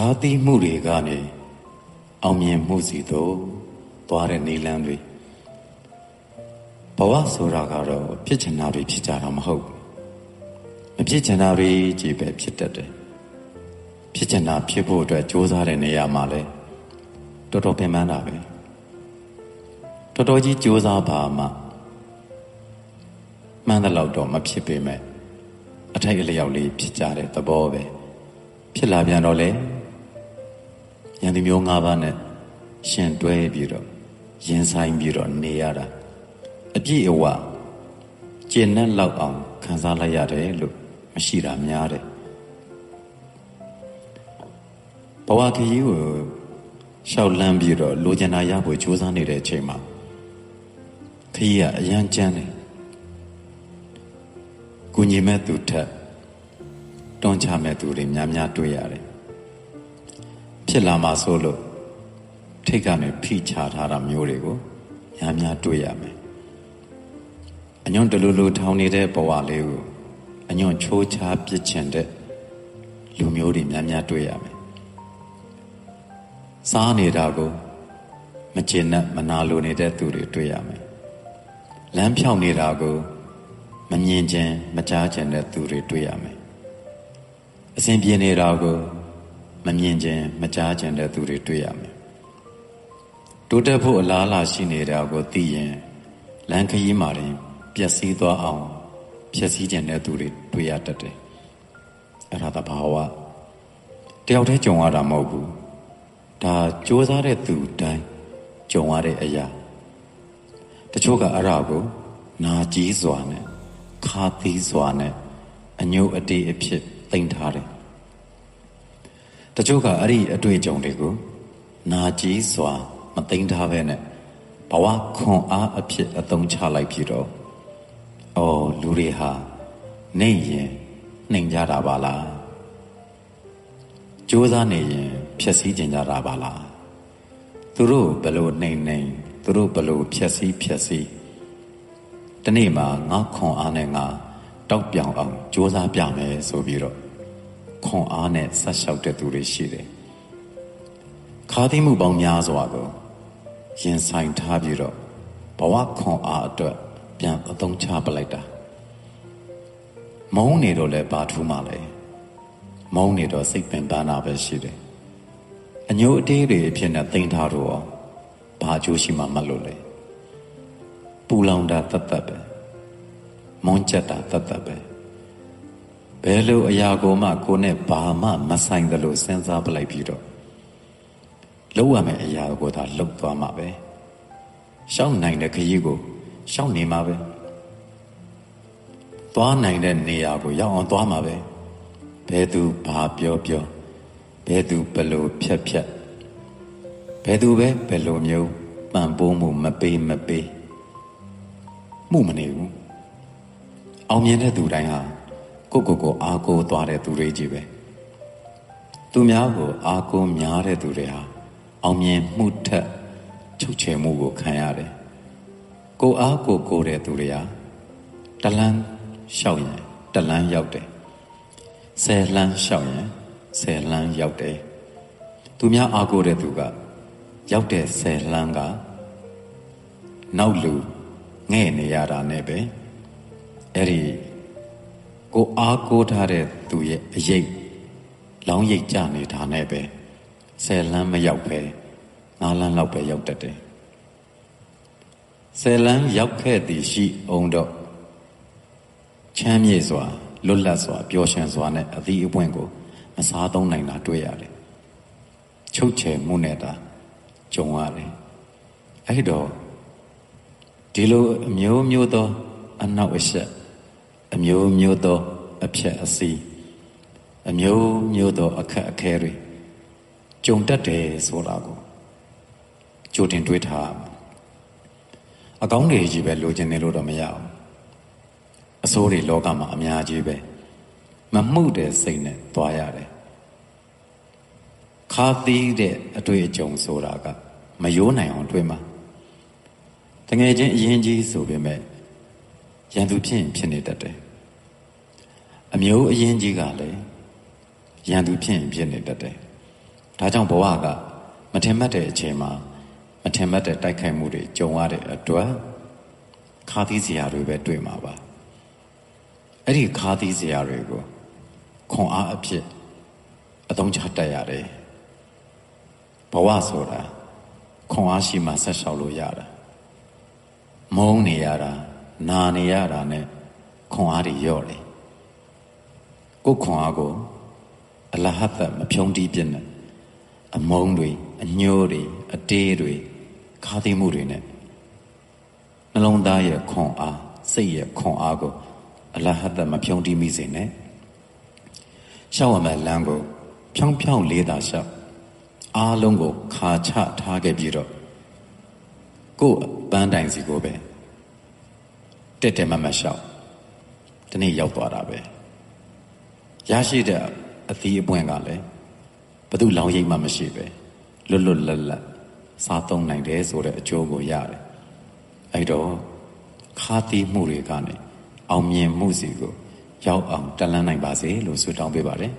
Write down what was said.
ခါးသီးမှုတွေကနေအောင်မြင်မှုစီသို့သွားတဲ့နေလမ်းတွေဘဝဆိုတာကတော့ဖြစ်ချင်တာတွေဖြစ်ကြတာမဟုတ်ဘူးမဖြစ်ချင်တာတွေကြီးပဲဖြစ်တတ်တယ်ဖြစ်ချင်တာဖြစ်ဖို့အတွက်ကြိုးစားတဲ့နေရာမှာလဲတော်တော်ပင်ပန်းတာပဲတော်တော်ကြီးကြိုးစားပါမှမှန်းတဲ့လောက်တော့မဖြစ်ပေမဲ့အထိုက်အလျောက်လေးဖြစ်ကြတဲ့သဘောပဲဖြစ်လာပြန်တော့လေ ယန္တိမျိုး၅ပါးနဲ့ရှင်တွဲပြီးတော့ရင်ဆိုင်ပြီးတော့နေရတာအပြည့်အဝကျင့်နဲ့လောက်အောင်ခံစားလိုက်ရတယ်လို့မရှိတာများတယ်ဘဝခရီးကိုရှောက်လန်းပြီးတော့လိုချင်တာရဖို့ကြိုးစားနေတဲ့အချိန်မှာခရီးကအရန်ကြမ်းတယ်ကုညီမဲ့သူထက်တွန်းချမဲ့သူတွေများများတွေ့ရတယ် ဖြစ်လာမှာဆိုလို့ထိတ်ကနေဖိချထားတာမျိုးတွေကိုများများတွေ့ရမယ်အညွန့်တလူလူထောင်နေတဲ့ဘဝလေးကိုအညွန့်ချိုးချပစ်ချင်တဲ့လူမျိုးတွေများများတွေ့ရမယ်စားနေတာကိုမကျင်နဲ့မနာလိုနေတဲ့သူတွေတွေ့ရမယ်လမ်းဖြောင်းနေတာကိုမမြင်ခြင်းမကြားခြင်းတဲ့သူတွေတွေ့ရမယ်အစဉ်ပြေနေတာကို မမြင်ခြင်းမကြားခြင်းတဲ့သူတွေတွေ့ရမယ်တိုးတက်ဖို့အလားအလာရှိနေတာကိုသိရင်လမ်းခရီးမှာတင်ပျက်စီးသွားအောင်ပျက်စီးခြင်းတဲ့သူတွေတွေ့ရတတ်တယ်အဲ့ဒါသဘာဝတယောက်တည်းကြုံရတာမဟုတ်ဘူးဒါစ조사တဲ့သူတိုင်းကြုံရတဲ့အရာတချို့ကအဲ့ဒါကိုနာကြီးစွာနဲ့ခါသီးစွာနဲ့အညုတ်အတေးအဖြစ်သိမ့်ထားတယ် တချို့ကအဲ့ဒီအတွေ့အကြုံတွေကိုနာကြီးစွာ မသိမ့်ထားပဲနဲ့ဘဝခွန်အားအဖြစ်အသုံးချလိုက်ပြီးတော့အော်လူတွေဟာနေရင်နှိမ်ကြတာပါလားကြိုးစားနေရင်ဖြည့်ဆည်းကြကြတာပါလားသူတို့ဘယ်လိုနှိမ်နှိမ်သူတို့ဘယ်လိုဖြည့်ဆည်းဖြည့်ဆည်းတနေ့မှာငါခွန်အားနဲ့ငါတောက်ပြောင်အောင်ကြိုးစားပြမယ်ဆိုပြီးတော့ ခွန်အားနဲ့ဆက်လျှောက်တဲ့သူတွေရှိတယ်ခါသိမှုပေါင်းများစွာကိုရင်ဆိုင်ထားပြီးတော့ဘဝခွန်အားအတွက်ပြန်အသုံးချပလိုက်တာမုန်းနေတော့လဲဘာထူးမှလဲမုန်းနေတော့စိတ်ပင်ပန်းတာပဲရှိတယ်အညိုအတေးတွေအဖြစ်နဲ့သိမ့်ထားတော့ဘာအကျိုးရှိမှမလို့လဲပူလောင်တာတတ်တတ်ပဲမုန်းချက်တာတတ်တတ်ပဲဘ ယ်လိုအရာကိုမှကိုနဲ့ဘာမှမဆိုင်သလိုစဉ်းစားပလိုက်ပြီးတော့လောက်ရမယ့်အရာကိုသာလှုပ်သွားမှာပဲရှောင်းနိုင်တဲ့ခရီးကိုရှောင်းနေမှာပဲသွားနိုင်တဲ့နေရာကိုရောက်အောင်သွားမှာပဲဘယ်သူဘာပြောပြောဘယ်သူဘယ်လိုဖြက်ဖြက်ဘယ်သူပဲဘယ်လိုမျိုးပံပိုးမှုမပေးမပေးမှုမနေဘူးအောင်မြင်တဲ့သူတိုင်းဟာ ကိုကိုကိုအားကိုးသွားတဲ့သူတွေကြီးပဲသူများကိုအားကိုးများတဲ့သူတွေဟာအောင်မြင်မှုထက်ချုပ်ချယ်မှုကိုခံရတယ်ကိုအားကိုကိုတဲ့သူတွေဟာတလန်းလျှောက်ရင်တလန်းရောက်တယ်ဆယ်လန်းလျှောက်ရင်ဆယ်လန်းရောက်တယ်သူများအားကိုတဲ့သူကရောက်တဲ့ဆယ်လန်းကနောက်လူငဲ့နေရတာနဲ့ပဲအဲ့ဒီ ကိုအားကိုထားတဲ့သူရဲ့အရေးလောင်းရိတ်ကြနေတာနဲ့ပဲဆယ်လန်းမရောက်ပဲငါးလန်းလောက်ပဲရောက်တတ်တယ်ဆယ်လန်းရောက်ခဲ့သည်ရှိအောင်တော့ချမ်းမြေ့စွာလွတ်လပ်စွာပျော်ရွှင်စွာနဲ့အသီးအပွင့်ကိုမစားသုံးနိုင်တာတွေ့ရတယ်ချုပ်ချယ်မှုနဲ့တာကြုံရတယ်အဲ့တော့ဒီလိုအမျိုးမျိုးသောအနောက်အရှက် အမျိုးမျိုးသောအဖြက်အစီးအမျိုးမျိုးသောအခက်အခဲတွေကြုံတတ်တယ်ဆိုတာကိုကြိုတင်တွေးထားအကောင်းတွေကြီးပဲလိုချင်တယ်လို့တော့မရဘူးအစိုးတွေလောကမှာအများကြီးပဲမမှုတဲ့စိတ်နဲ့သွားရတယ်ခါသီးတဲ့အတွေ့အကြုံဆိုတာက မယိုးနိုင်အောင်တွေးမှာတငယ်ချင်းအရင်ကြီးဆိုပေမဲ့ ရန်သူဖြစ်ရင်ဖြစ်နေတတ်တယ်အမျိုးအရင်ကြီးကလည်းရန်သူဖြစ်ရင်ဖြစ်နေတတ်တယ်ဒါကြောင့်ဘဝကမထင်မှတ်တဲ့အချိန်မှာမထင်မှတ်တဲ့တိုက်ခိုက်မှုတွေကြုံရတဲ့အတွက်ခါးသီးစရာတွေပဲတွေ့မှာပါအဲ့ဒီခါးသီးစရာတွေကိုခွန်အားအဖြစ်အသုံးချတတ်ရတယ်ဘဝဆိုတာခွန်အားရှိမှဆက်လျှောက်လို့ရတာမုန်းနေရတာ နာနေရတာနဲ့ခွန်အားတွေရော့တယ်ကိုယ်ခွန်အားကိုအလဟတ်မဖြုံးတီးပြနဲ့အမုန်းတွေအညှိုးတွေအတေးတွေခါးသိမှုတွေနဲ့နှလုံးသားရဲ့ခွန်အားစိတ်ရဲ့ခွန်အားကိုအလဟတ်မဖြုံးတီးမိစေနဲ့ရှောက်ရမယ်လမ်းကိုဖြောင်းဖြောင်းလေးသာရှောက်အားလုံးကိုခါချထားခဲ့ပြီးတော့ကိုယ်ပန်းတိုင်စီကိုပဲ တက်တယ်မမရှောက်ဒီနေ့ရောက်သွားတာပဲရရှိတဲ့အသီးအပွင့်ကလည်းဘသူလောင်ရိပ်မှမရှိပဲလွတ်လွတ်လပ်လပ်စားသုံးနိုင်တယ်ဆိုတဲ့အကျိုးကိုရတယ်အဲ့တော့ခါတီးမှုတွေကနေအောင်မြင်မှုစီကို ရောက်အောင်တက်လှမ်းနိုင်ပါစေလို့ဆုတောင်းပေးပါတယ်